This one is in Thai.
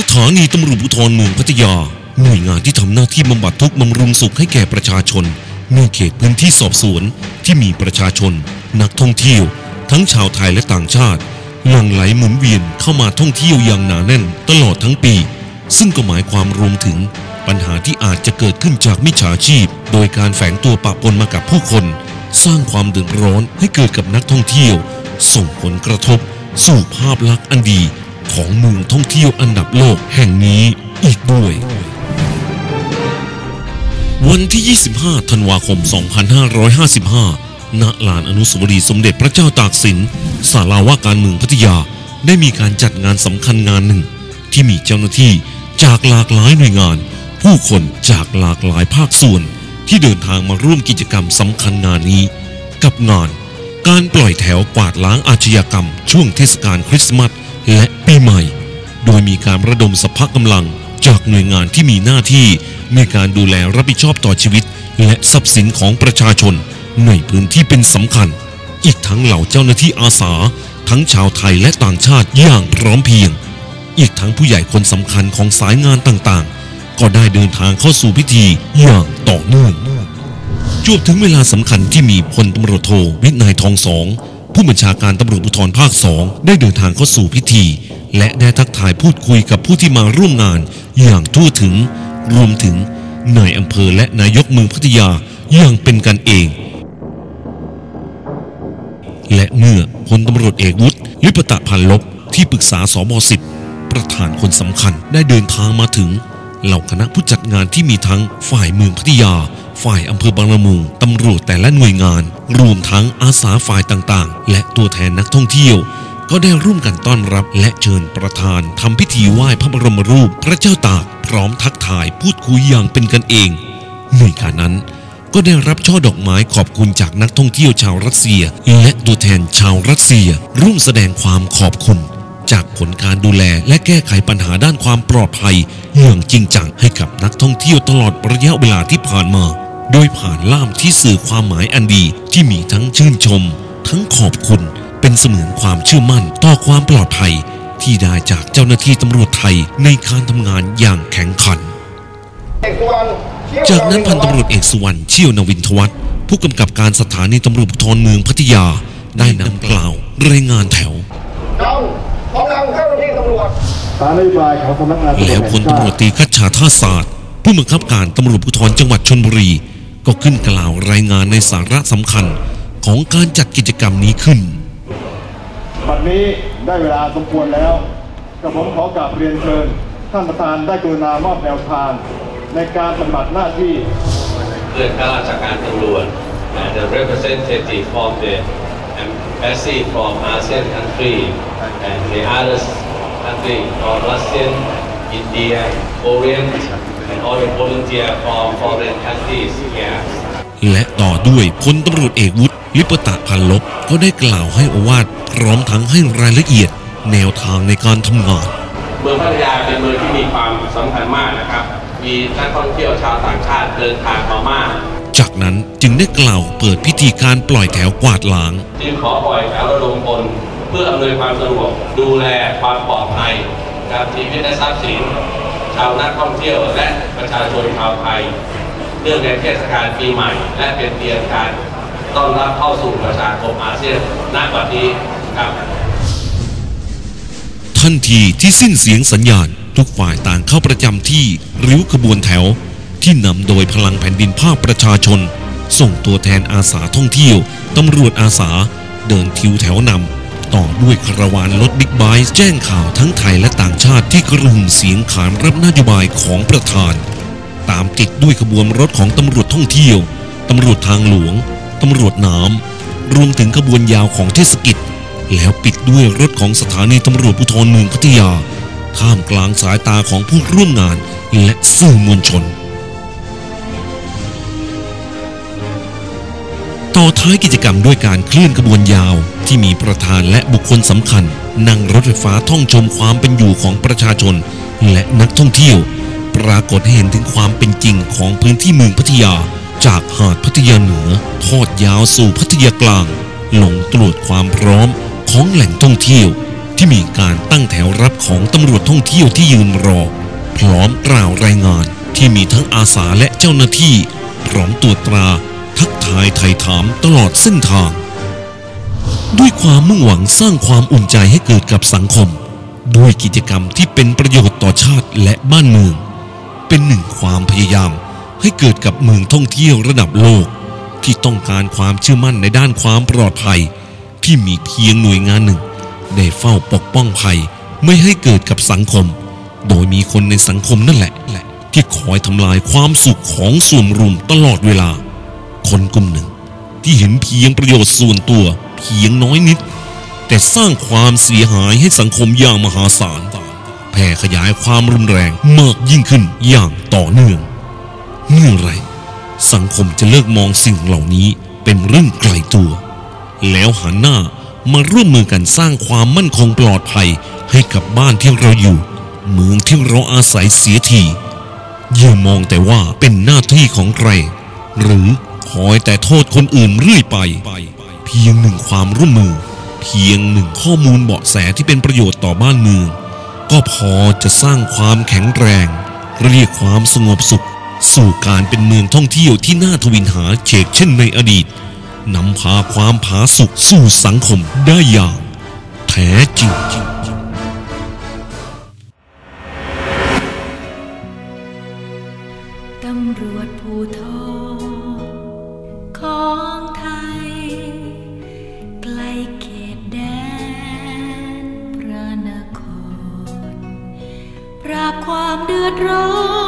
สถานีตำรวจภูธรเมืองพัทยา หน่วยงานที่ทำหน้าที่บำบัดทุกข์บำรุงสุขให้แก่ประชาชนในเขตพื้นที่สอบสวนที่มีประชาชน นักท่องเที่ยว ทั้งชาวไทยและต่างชาติหลั่งไหลหมุนเวียนเข้ามาท่องเที่ยวอย่างหนาแน่นตลอดทั้งปี ซึ่งก็หมายความรวมถึง ปัญหาที่อาจจะเกิดขึ้นจากมิจฉาชีพ โดยการแฝงตัวปะปนมากับผู้คน สร้างความเดือดร้อนให้เกิดกับนักท่องเที่ยว ส่งผลกระทบ สู่ภาพลักษณ์อันดี ของเมืองท่องเที่ยวอันดับโลกแห่งนี้อีกด้วย วันที่ 25 ธันวาคม 2555 ณ ลานอนุสาวรีย์สมเด็จพระเจ้าตากสิน ศาลาว่าการเมืองพัทยา ได้มีการจัดงานสำคัญงานหนึ่ง ที่มีเจ้าหน้าที่จากหลากหลายหน่วยงาน ผู้คนจากหลากหลายภาคส่วน ที่เดินทางมาร่วมกิจกรรมสำคัญงานนี้ กับงาน การปล่อยแถวกวาดล้างอาชญากรรม ช่วงเทศกาลคริสต์มาส และปีใหม่ โดยมีการระดมสภากำลังจากหน่วยงานที่มีหน้าที่ในการดูแลรับผิดชอบต่อชีวิต และทรัพย์สินของประชาชนในพื้นที่เป็นสำคัญ อีกทั้งเหล่าเจ้าหน้าที่อาสา ทั้งชาวไทยและต่างชาติอย่างพร้อมเพรียง อีกทั้งผู้ใหญ่คนสำคัญของสายงานต่างๆ ก็ได้เดินทางเข้าสู่พิธีอย่างต่อเนื่องจวบถึงเวลาสำคัญที่มีพลตำรวจโทวินัยทองสอง ผู้บัญชาการตำรวจภูธรภาคสองได้เดินทางเข้าสู่พิธี และได้ทักทายพูดคุยกับผู้ที่มาร่วมงานอย่างทั่วถึง รวมถึงนายอำเภอและนายกเมืองพัทยาอย่างเป็นกันเอง และเมื่อพลตำรวจเอกวุฒิลิปตะพันลบที่ปรึกษาสบสิบประธานคนสำคัญได้เดินทางมาถึง เหล่าคณะผู้จัดงานที่มีทั้งฝ่ายเมืองพัทยา ฝ่ายอำเภอบางละมุงตำรวจแต่ละหน่วยงาน รวมทั้งอาสาฝ่ายต่างๆ และตัวแทนนักท่องเที่ยว ก็ได้ร่วมกันต้อนรับและเชิญประธานทำพิธีไหว้พระบรมรูปพระเจ้าตากพร้อมทักทายพูดคุยอย่างเป็นกันเองหน่วยงานนั้นก็ได้รับช่อดอกไม้ขอบคุณจากนักท่องเที่ยวชาวรัสเซีย และตัวแทนชาวรัสเซีย ร่วมแสดงความขอบคุณ จากผลการดูแลและแก้ไขปัญหาด้านความปลอดภัยอย่างจริงจังให้กับนักท่องเที่ยวตลอดระยะเวลาที่ผ่านมา โดยผ่านล่ามที่สื่อความหมายอันดีที่มีทั้งชื่นชม ทั้งขอบคุณ เป็นเสมือนความเชื่อมั่นต่อความปลอดภัย ที่ได้จากเจ้าหน้าที่ตำรวจไทยในการทำงานอย่างแข็งขัน จากนั้นพันตำรวจเอกสุวรรณเชี่ยวนวินทวัฒน์ผู้กำกับการสถานีตำรวจภูธรเมืองพัทยาได้นำกล่าวรายงานแถว เรากำลังเจ้าหน้าที่ตำรวจตามนโยบายของสำนักงานแล้วพลตำรวจตรีคัชชาท่าศาสตร์ ผู้บังคับการตำรวจภูธรจังหวัดชนบุรี ก็ขึ้นกล่าวรายงานในสาระสำคัญของการจัดกิจกรรมนี้ขึ้น บัดนี้ได้เวลาสมควรแล้วกระผมขอกราบเรียนเชิญ ท่านประธานได้กรุณามอบแนวทางในการปฏิบัติหน้าที่เพื่อนข้าราชการตำรวจ and the representative from the embassy from ASEAN country and the others country from Russian, India, Korean and all the volunteer from foreign countries here. และต่อด้วยพลตำรวจเอกวุฒิลิปตะพันลบก็ได้กล่าวให้โอวาทพร้อมทั้งให้รายละเอียดแนวทางในการทำงาน เมืองพัทยาเป็นเมืองที่มีความสำคัญมากนะครับ มีนักท่องเที่ยวชาวต่างชาติเดินทางมามาก จากนั้นจึงได้กล่าวเปิดพิธีการปล่อยแถวกวาดล้าง จึงขอปล่อยแถวระดมพลเพื่ออำนวยความสะดวกดูแลความปลอดภัยกับชีวิตและทรัพย์สิน ชาวนักท่องเที่ยวและประชาชนชาวไทยเนื่องในเทศกาลปีใหม่ และเป็นเตรียมการต้อนรับเข้าสู่ประชาคมอาเซียนณบัดนี้ครับทันทีที่สิ้นเสียงสัญญาณ ทุกฝ่ายต่างเข้าประจำที่ริ้วขบวนแถว ที่นำโดยพลังแผ่นดินภาคประชาชน ส่งตัวแทนอาสาท่องเที่ยว ตำรวจอาสา เดินทิวแถวนำต่อด้วยคาราวานรถบิ๊กไบค์แจ้งข่าวทั้งไทยและต่างชาติที่กระหึ่มเสียงขานรับนโยบายของประธาน ตามติดด้วยขบวนรถของตำรวจท่องเที่ยว ตำรวจทางหลวง ตำรวจน้ำรวมถึงขบวนยาวของเทศกิจ แล้วปิดด้วยรถของสถานีตำรวจภูธรเมืองพัทยาท่ามกลางสายตาของผู้ร่วมงานและสื่อมวลชน ต่อท้ายกิจกรรมด้วยการเคลื่อนขบวนยาว ที่มีประธานและบุคคลสำคัญ นั่งรถไฟฟ้าท่องชมความเป็นอยู่ของประชาชน และนักท่องเที่ยว ปรากฏให้เห็นถึงความเป็นจริงของพื้นที่เมืองพัทยา จากหาดพัทยาเหนือ ทอดยาวสู่พัทยากลาง ลงตรวจความพร้อมของแหล่งท่องเที่ยว ที่มีการตั้งแถวรับของตำรวจท่องเที่ยวที่ยืนรอ พร้อมกล่าวรายงานที่มีทั้งอาสาและเจ้าหน้าที่ พร้อมตรวจตรา ทายไถ่ถามตลอดเส้นทาง ด้วยความมุ่งหวังสร้างความอุ่นใจให้เกิดกับสังคม ด้วยกิจกรรมที่เป็นประโยชน์ต่อชาติและบ้านเมือง เป็นหนึ่งความพยายามให้เกิดกับเมืองท่องเที่ยวระดับโลก ที่ต้องการความเชื่อมั่นในด้านความปลอดภัย ที่มีเพียงหน่วยงานหนึ่ง ได้เฝ้าปกป้องภัยไม่ให้เกิดกับสังคม โดยมีคนในสังคมนั่นแหละ ที่คอยทำลายความสุขของส่วนรวมตลอดเวลา คนกลุ่มหนึ่ง ที่เห็นเพียงประโยชน์ส่วนตัวเพียงน้อยนิด แต่สร้างความเสียหายให้สังคมอย่างมหาศาลแผ่ขยายความรุนแรงมากยิ่งขึ้นอย่างต่อเนื่องเมื่อไรสังคมจะเลิกมองสิ่งเหล่านี้เป็นเรื่องไกลตัว แล้วหันหน้ามาร่วมมือกันสร้างความมั่นคงปลอดภัยให้กับบ้านที่เราอยู่ เมืองที่เราอาศัยเสียทีอย่ามองแต่ว่าเป็นหน้าที่ของใคร หรือ คอยแต่โทษคนอื่นเรื่อยไป เพียงหนึ่งความร่วมมือ เพียงหนึ่งข้อมูลเบาะแสที่เป็นประโยชน์ต่อบ้านเมือง ก็พอจะสร้างความแข็งแรง เรียกความสงบสุข สู่การเป็นเมืองท่องเที่ยวที่น่าทวินหาเฉกเช่นในอดีตนำพาความผาสุกสู่สังคมได้อย่าง แท้จริงตำรวจภูทร ของไทยใกล้เขตแดนพระนคร ปราบความเดือดร้อน